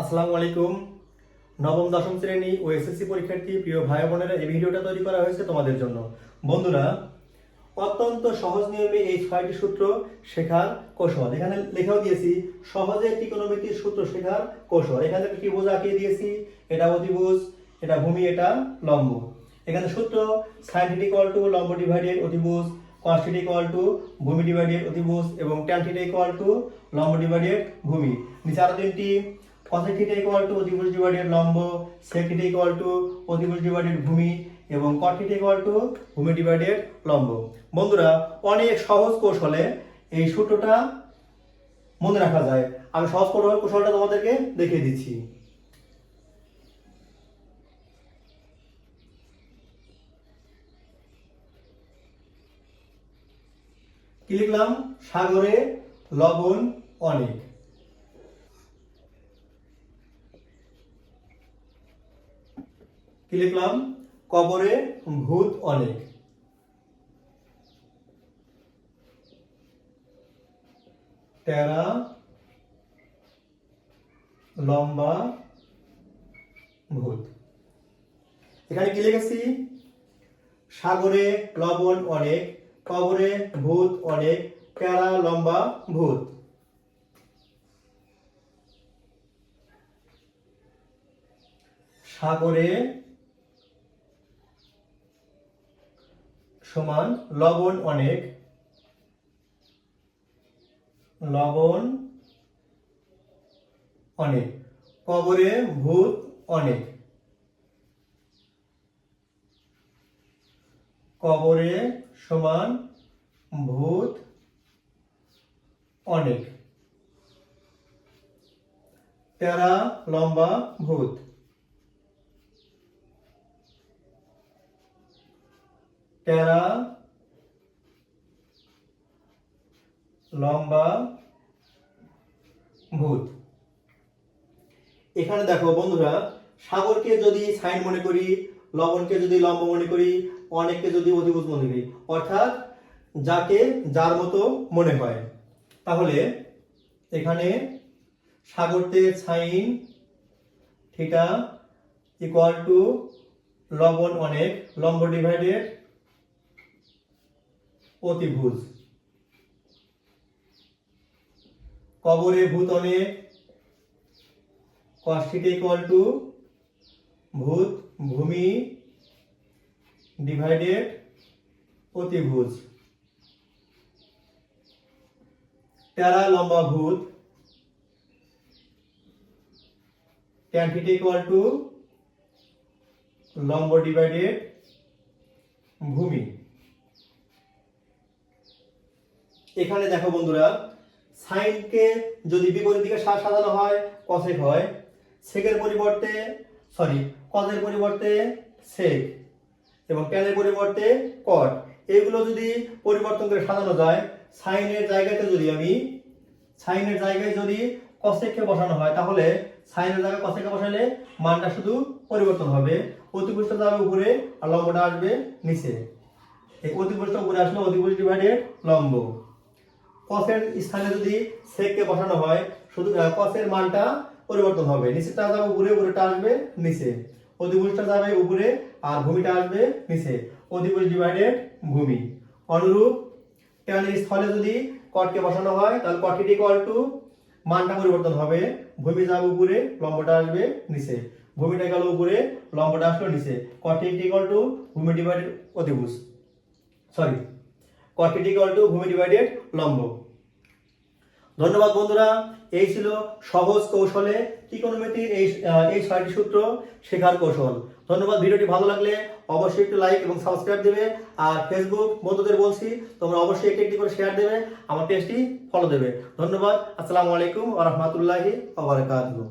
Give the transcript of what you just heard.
আসসালামু আলাইকুম। নবম, দশম শ্রেণি ও এসএসসি পরীক্ষার্থী প্রিয় ভাই বোনেরা, এই ভিডিওটা তৈরি করা হয়েছে তোমাদের জন্য। বন্ধুরা, অত্যন্ত সহজ নিয়মে এই ছয়টি সূত্র শেখার কৌশল। এখানে লেখাও দিয়েছি, সহজে ত্রিকোণমিতির সূত্র শেখার কৌশল। এখানে বোঝা, আঁকিয়ে দিয়েছি, এটা অতিভুজ, এটা ভূমি, এটা লম্ব। এখানে সূত্র সাইন থিটা ইকুয়াল টু লম্ব ডিভাইডেড অতিভুজ, cos থিটা ইকুয়াল টু ভূমি ডিভাইডেড অতিভুজ, এবং tan থিটা ইকুয়াল টু লম্ব ডিভাইডেড ভূমি। নিচে আরও তিনটি cos থিটা ইকুয়াল টু অতিভুজ ডিভাইডেড লম্ব sec থিটা ইকুয়াল টু অতিভুজ ডিভাইডেড ভূমি এবং cot থিটা ইকুয়াল টু ভূমি ডিভাইডেড লম্ব। বন্ধুরা, অনেক সহজ কৌশলে এই সূত্রটা মনে রাখা যায়। আমি সহজ কৌশল- কৌশলটা তোমাদেরকে দেখিয়ে দিচ্ছি। কি লিখলাম? সাগরে লবণ অনেক। কি লিখলাম? কবরে ভূত অনেক। টেরা, লম্বা, ভূত। এখানে কি লিখেছি? সাগরে লবণ অনেক, কবরে ভূত অনেক, টেরা, লম্বা, ভূত। সাগরে সমান লবণ অনেক। লবণ অনেক। কবরে ভূত অনেক। কবরে সমান ভূত অনেক। তেরা লম্বা ভূত। তেরা লম্বা? ভূত। এখানে দেখো বন্ধুরা, সাগরকে যদি সাইন মনে করি, লবণকে যদি লম্ব মনে করি, অনেককে যদি অধিভূত মনে করি, অর্থাৎ যাকে যার মতো মনে হয়। তাহলে এখানে সাগরতে সাইন থিটা ইকুয়াল টু লবণ অনেক, লম্ব ডিভাইডেড অতিভুজ কবরে ভূত অনেক cos theta equal ভূত, ভূমি ডিভাইডেড অতিভুজ তেরা লম্বা ভূত। tan theta to লম্ব ডিভাইডেড ভূমি। এখানে দেখো বন্ধুরা সাইনকে যদি বিপরীত দিকে সাজানো হয় কসেক হয়। সেকের পরিবর্তে সরি কজের পরিবর্তে সেক এবং ট্যানের পরিবর্তে কট এগুলো যদি পরিবর্তন করে সাজানো যায় সাইনের জায়গাতে যদি আমি সাইনের জায়গায় যদি কসেককে বসানো হয়, তাহলে সাইনের জায়গায় কসেককে বসালে মানটা শুধু পরিবর্তন হবে। অতিভুজটা যাবে উপরে আর লম্বটা আসবে নিচে। এই অতিভুজটা উপরে আসলে অতিভুজ ডিভাইডেড লম্ব। কসের স্থানে যদি সেককে বসানো হয়, শুধু কসের মানটা পরিবর্তন হবে। নিচেরটা যাবে উপরে উপরেটা আসবে নিচে। অধিভুজটা যাবে উপরে আর ভূমিটা আসবে নিচে। অধিভুজ ডিভাইডেড ভূমি। অনুরূপ ট্যানের স্থলে যদি কটকে বসানো হয়, তাহলে কট ইকুয়াল টু মানটা পরিবর্তন হবে। ভূমি যাবে উপরে, লম্বটা আসবে নিচে। ভূমিটা গেল উপরে, লম্বটা আসলো নিচে। কট ইকুয়াল টু ভূমি ডিভাইডেড অধিভুজ। সরি কট ইকুয়াল টু ভূমি ডিভাইডেড লম্ব। ধন্যবাদ বন্ধুরা, এই ছিল সহজ কৌশলে ত্রিকোণমিতির এই এই ছয়টি সূত্র শেখার কৌশল। ধন্যবাদ, ভিডিওটি ভালো লাগলে অবশ্যই একটু লাইক এবং সাবস্ক্রাইব দেবে। আর ফেসবুক বন্ধুদের বলছি, তোমরা অবশ্যই একটি একটি করে শেয়ার দেবে, আমার পেজটি ফলো দেবে। ধন্যবাদ, আসসালামু আলাইকুম ওয়া রাহমাতুল্লাহি ওয়া বারাকাতুহু।